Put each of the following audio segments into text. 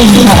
તારા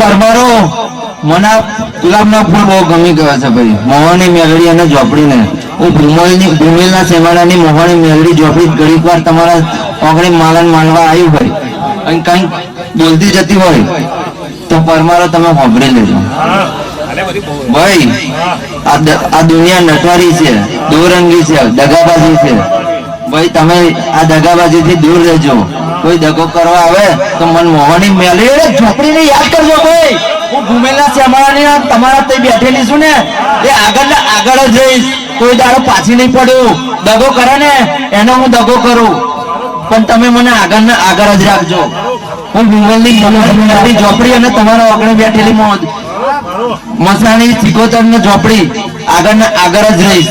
પરમારો મને ગુલાબના ફૂલ બહુ ગમી ગયા છે ભાઈ. મોહની મેલડી અને ઝોપડીને. હું ભૂમલની ભૂમેલના સેવાડાની મોહની મેલડી, ઝોપડી ઘડીક વાર તમારા ઓગણી માલન માનવા આવ્યું હોય. અને કંઈક બોલતી જતી હોય, તો પરમારો તમે સાંભળી લેજો. ભાઈ, આ દુનિયા નટવારી છે, દોરંગી છે, દગાબાજી છે. ભાઈ, તમે આ દગાબાજીથી દૂર રહેજો. કોઈ દગો કરવા આવે તો મન મોહની મેલી ઝોપડીને યાદ કરજો ભાઈ. હું ભૂમેલા શ્યામાળાની તમારા ત્યાં બેઠેલી છું ને, એ આગળ આગળ જ રહીશ. કોઈ દાડો પાછી નહીં પડ્યું દગો કરે ને, એનો હું દગો કરું. પણ તમે મને આગળ ને આગળ જ રાખજો. હું ભૂમેલની ઝોપડી અને તમારા આગળ બેઠેલી મોજ. મસાણી ચિકોતર ઝોપડી આગળ ને આગળ જ રહીશ.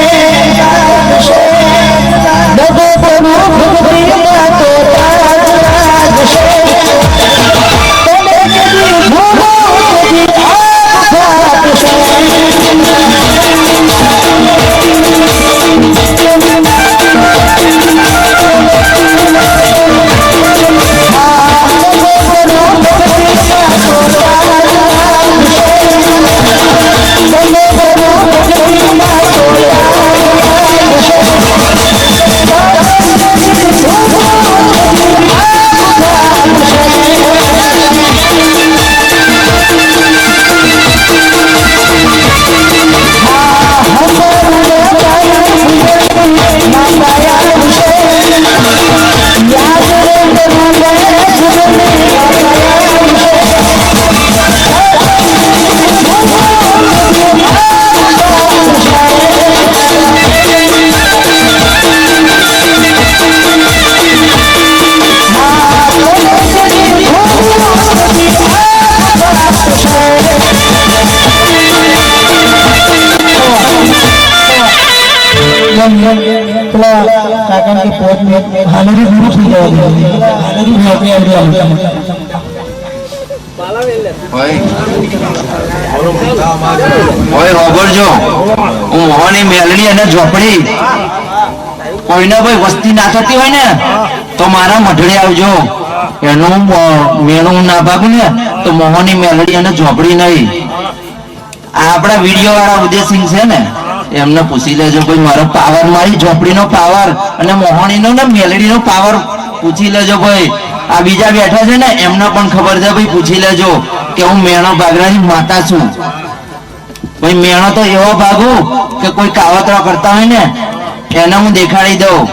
પેલા કાકાની પોત હાલરી પૂરું થઈ જવા હાલરી આવી ભાઈ. વસ્તી ના થતી હોય ને, તો મારા મઢડે આવજો. એનું મેળું ના ભાગું ને, તો મોહની મેલડી અને ઝોપડી નહીં. આ આપણા વીડિયો વાળા ઉદયસિંહ છે ને એમને પૂછી લેજો, ભાઈ, મારો પાવર મારી ઝોપડીનો પાવર અને મોહણીનો ને મેલડીનો પાવર પૂછી લેજો, ભાઈ, આ બીજા બેઠા છે ને, એમને પણ ખબર છે, ભાઈ, પૂછી લેજો કે હું મેણો ભાગરાની માતા છું. ભાઈ, મેણો તો એવો ભાગું કે કોઈ કાવતરા કરતા હોય ને, એને હું દેખાડી દઉં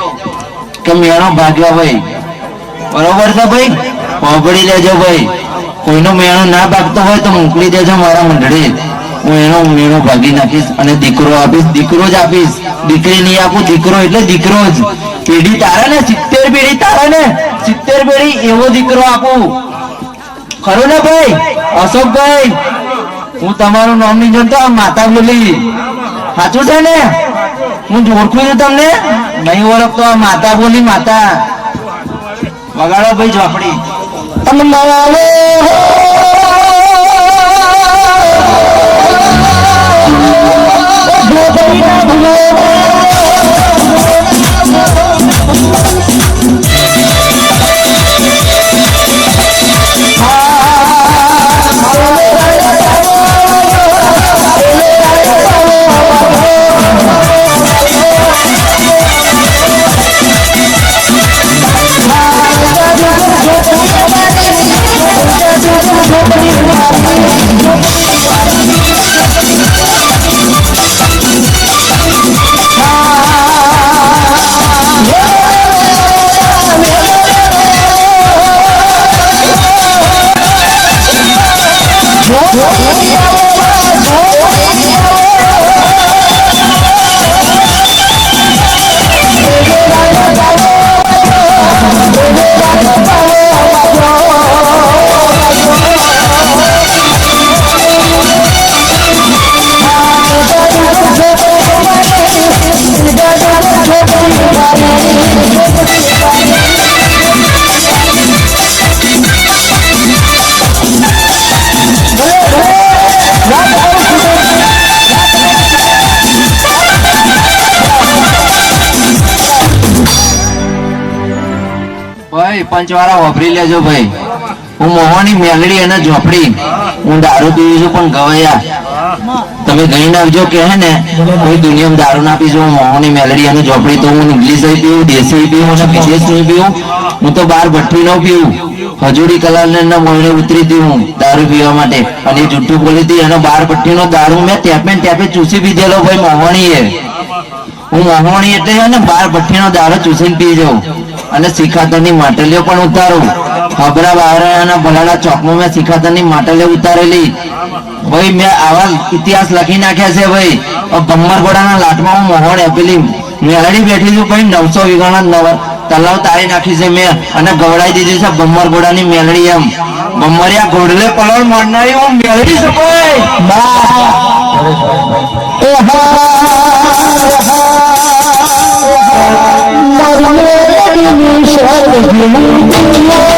કે મેણો ભાગ્યો ભાઈ બરોબર છે, ભાઈ? સાંભળી લેજો, ભાઈ. કોઈનો મેણો ના ભાગતો હોય તો મોકલી દેજો મારા મંડળે. હું એનો મેણો ભાગી નાખીશ અને દીકરો આપીશ. દીકરો જ આપીશ. દીકરી નહીં આપું, દીકરો એટલે દીકરો જ. પેઢી તારા ને, સિત્તેર પેઢી તારા ને, સિત્તેર પેઢી એવો દીકરો આપું. ખરો ને ભાઈ? અશોકભાઈ, હું તમારું નામ નહીં જાણતો માતા બોલી. સાચું છે ને? હું ઓળખું છું તમને? નહીં ઓળખતો આ માતા બોલી માતા. વગાડો ભાઈ ઝોપડી. ભગવાન. ભાઈ પંચવાળા વાપરી લેજો ભાઈ. હું મોહની મેલડી અને ઝોપડી. હું દારૂ પીવું છું પણ ગવાયા, તમે ગઈ નાખજો કે હે ને, કોઈ દુનિયામાં દારૂ ના પીશું હું મોહની મેલડી અને ઝોપડી તો હું ઇંગ્લિશ પીવું, દેશી પીવું અને વિદેશ નહીં પીવું. હું તો બાર ભઠ્ઠી નો પીવું. હજુડી કલાર ને મોહને ઉતરી હતી હું દારૂ પીવા માટે. અને જુઠ્ઠું બોલી હતી અને બાર ભઠ્ઠી નો દારૂ મેં ટેપે ને ટેપે ચૂસી પીધેલો ભાઈ મોહણી એ હું મોહણી એટલે બાર ને, બાર ભઠ્ઠીનો દારો ચૂસીને પી જાઉં અને શિખાતરની માટલીઓ પણ ઉતારું. ખબરા બાવરાના ભલાડા ચોકમાં મેં શિખાતરની માટલીઓ ઉતારેલી. ભાઈ, મેં આવા ઇતિહાસ લખી નાખ્યા છે ભાઈ. ગમ્મરગોડાના લાટમાં હું મોહણ આપેલી. મેળડી બેઠી છું ભાઈ, નવસો વીઘાના નવ તલાવ તારી નાખી છે મેં અને ગવડાઈ દીધી છે ગમ્મરગોડાની મેળડી એમ. ગમ્મરિયા ઘોડલે પલળ મારનારી હું મેળડી છું ભાઈ. Thank you.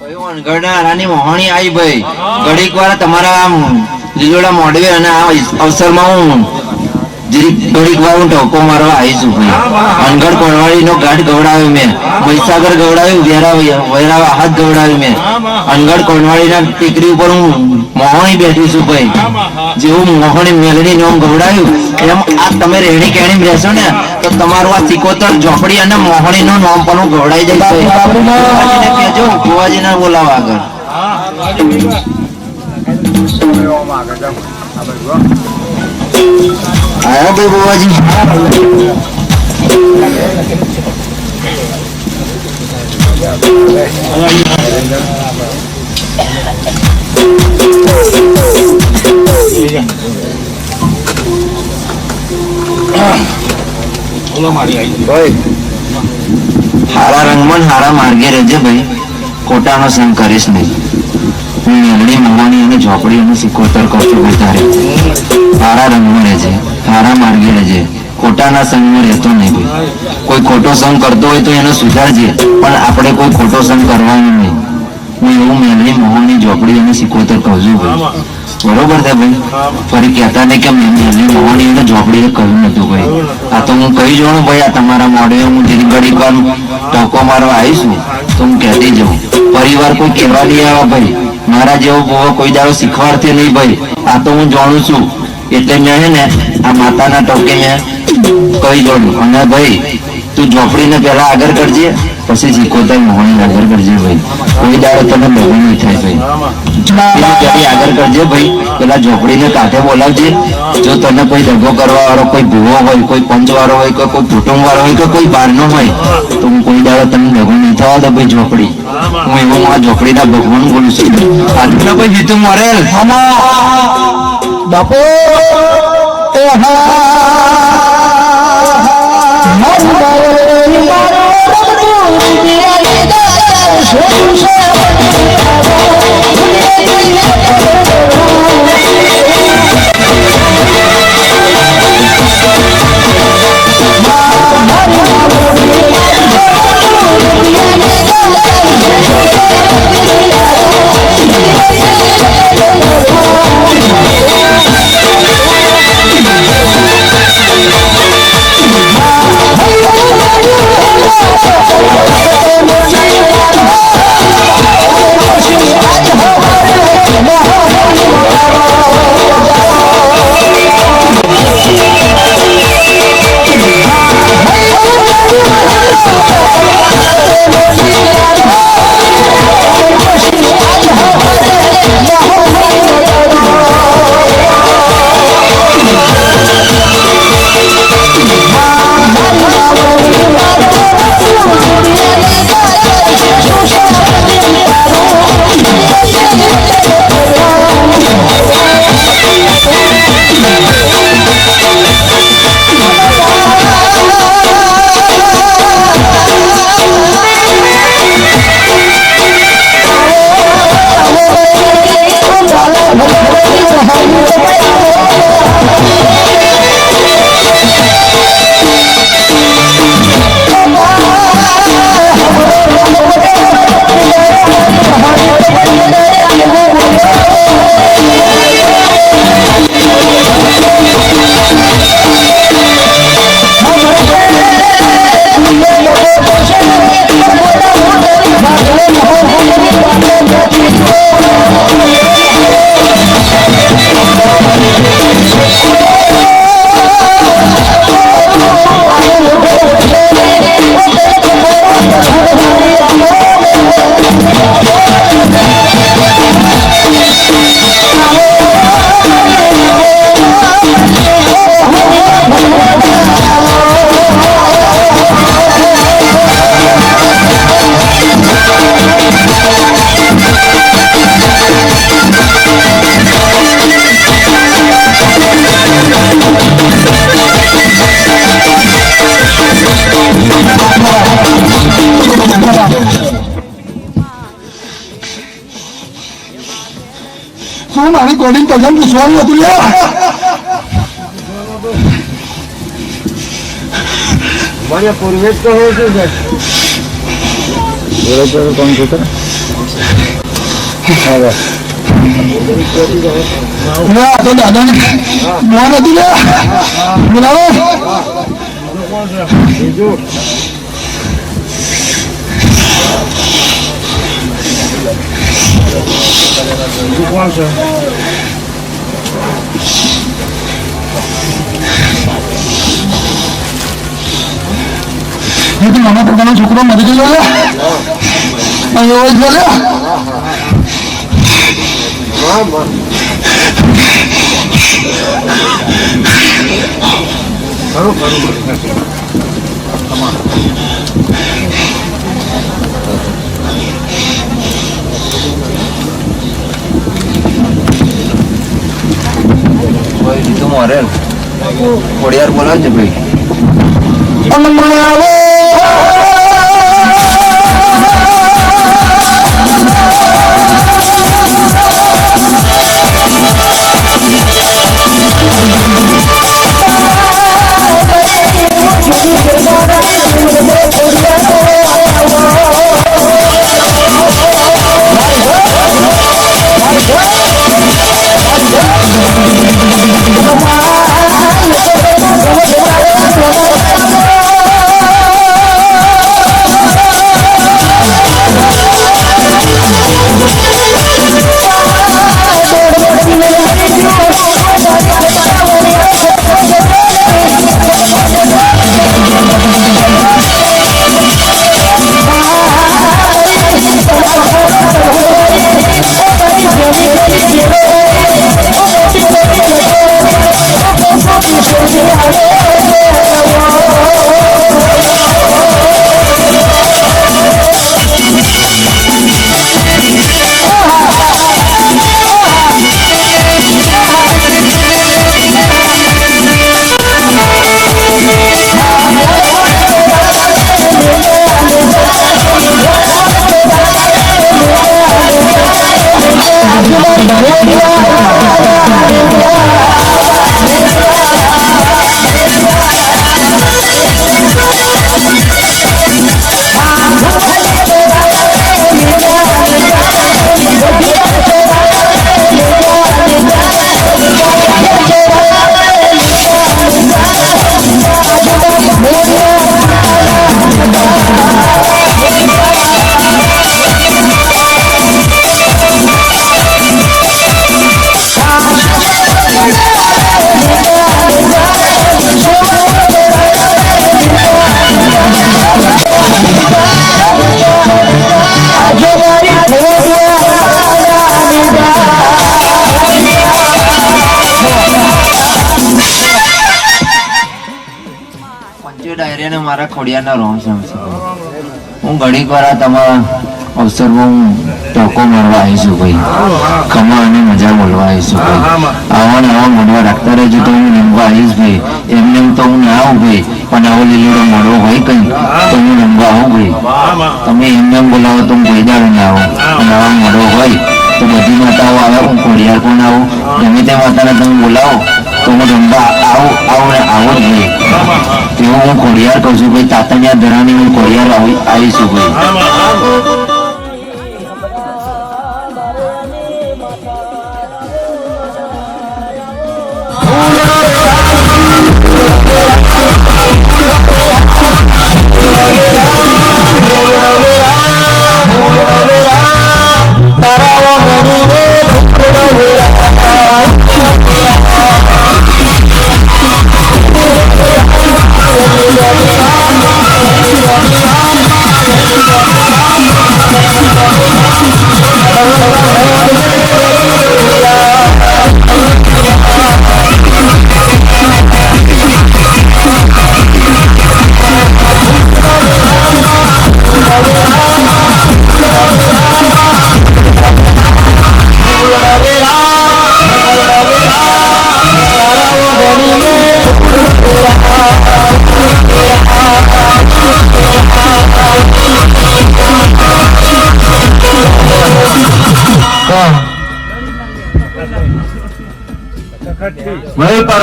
વણગડના રાની ભાઈ. ઘડીક વાર તમારા લીલોડા મોડવે અને આ અવસરમાં હું થોડીક વાર હું ટોકો મારવા આવીશું ભાઈ અનગઢ કોળવાળીનો ગાઢ ગવડાવ્યો મેં. મહીસાગર ગવડાવ્યું વેરા વૈરાવા હાથ ગવડાવ્યું મેં. અનગઢ કોળવાળીના ટેકરી ઉપર હું મોહણી બેઠી છું ભાઈ. જેવું મોહણી મેલડી નોમ ગવડાવ્યું. એમ આ તમે રેણી કેણી રહેશો ને તો તમારું આ સિકોતર ઝોપડી અને મોહણી નું નોમ પણ હું ગવડાઈ જઈશ કહેજો ભુવાજીને બોલાવો આગળ. આયા ભાઈ બોવાજી. હારા રંગમાં હારા માર્ગે રહેજે ભાઈ. ખોટાનો સંગ કરીશ નહીં. મેલડી મવાની અને ઝોપડી અને સિકોતર કરતો વધારે હારા રંગમાં રહેજે સારા માર્ગે રહેજે, ખોટાના સંગમાં રહેતો નહીં ભાઈ. કોઈ ખોટો સંગ કરતો હોય તો એને સુધારજે, પણ આપણે કોઈ ખોટો સંગ કરવાનો નહીં. હું એવું મેલડી મોહનની ઝોપડી અને સિકોતર કહું છું ભાઈ. બરોબર છે ભાઈ? ફરી કહેતા નહીં કે મેં મેલડી મોહની અને ઝોપડીએ કહ્યું નતું ભાઈ. આ તો હું કહી જોઉં ભાઈ, આ તમારા મોડે હું જેની ઘડી વાર ટોકો મારવા આવીશું તો હું કહેતી જાઉં. પરિવાર કોઈ કહેવા નહીં આવે ભાઈ. મારા જેવો બહુ કોઈ દાડો શીખવાડતી નહીં ભાઈ. આ તો હું જાણું છું. એટલે મેં હે ને આ માતાના ટોકે મેં કહી જોડું અને ભાઈ, તું ઝોપડીને પહેલા આગળ કરજે. પછી શીખોતર મોહની આગળ કરજે ભાઈ કોઈ દાડો તમે લગ્ન નહીં થાય ભાઈ. આગળ કરજે ભાઈ પેલા ઝોપડીને કાંઠે બોલાવજે. જો તને કોઈ દગો કરવા વાળો કોઈ ભૂવો હોય કોઈ પંચ વાળો હોય કે કોઈ કુટુંબ વાળો હોય કે કોઈ બહારનો હોય તો હું કોઈ દાડો તમને દગો નહીં થવા દો ભાઈ ઝોપડી. હું એવું આ ઝોપડીના ભગવાન બોલું છું. આજના ભાઈ જીતું મરેલ. બાપો. એ હા મારું મારી કોડિંગ પસંદ પૂછવાનું હતું યાર મને પૂર્વે જ કહ્યું હતું કે બરોબર કોણ છે હવે લે આ એ તો પોતાનો છોકરો મરી ગયો એવો જ બોલે ખરું ખરું મોરે. ખોડિયાર બોલાવજે ભાઈ. hồng પંચો ડાયરીને મારા ખોડિયાના રોમ છે. હું ઘડીક વાર તમારા અવસરમાં હું ટોકો મળવા આવીશું ભાઈ. કમા અને મજા બોલવા આવીશું ભાઈ. આવા ને આવા મળવા રાખતા રહેજો તો હું રમવા આવીશ ભાઈ. એમને એમ તો હું ના આવું ભાઈ. પણ આવો લીલો મળવો હોય કઈ તો હું રમવા આવું ભાઈ. તમે એમને એમ બોલાવો તો હું કોઈ દાડો ના આવું. અને આવા મોડો હોય તો બધી માતાઓ આવે હું ખોડિયાર પણ આવું. ગમે તે માતાને તમે બોલાવો તો હું રમવા આવું આવું ને આવો જ હું ખોડિયાર કહું છું, ભાઈ તાતણિયા ધરાની હું ખોડિયાર આવી, આવીશું, ભાઈ.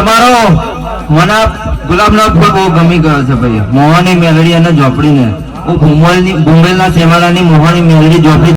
પરમારો મને ગુલાબના ફૂલ બહુ ગમી ગયો છે ભાઈ. મોહની મેલડી અને ઝોપડીને. હું ભૂમલની ભૂમેલના શેવાળાની મોહની મેલડી ઝોપડી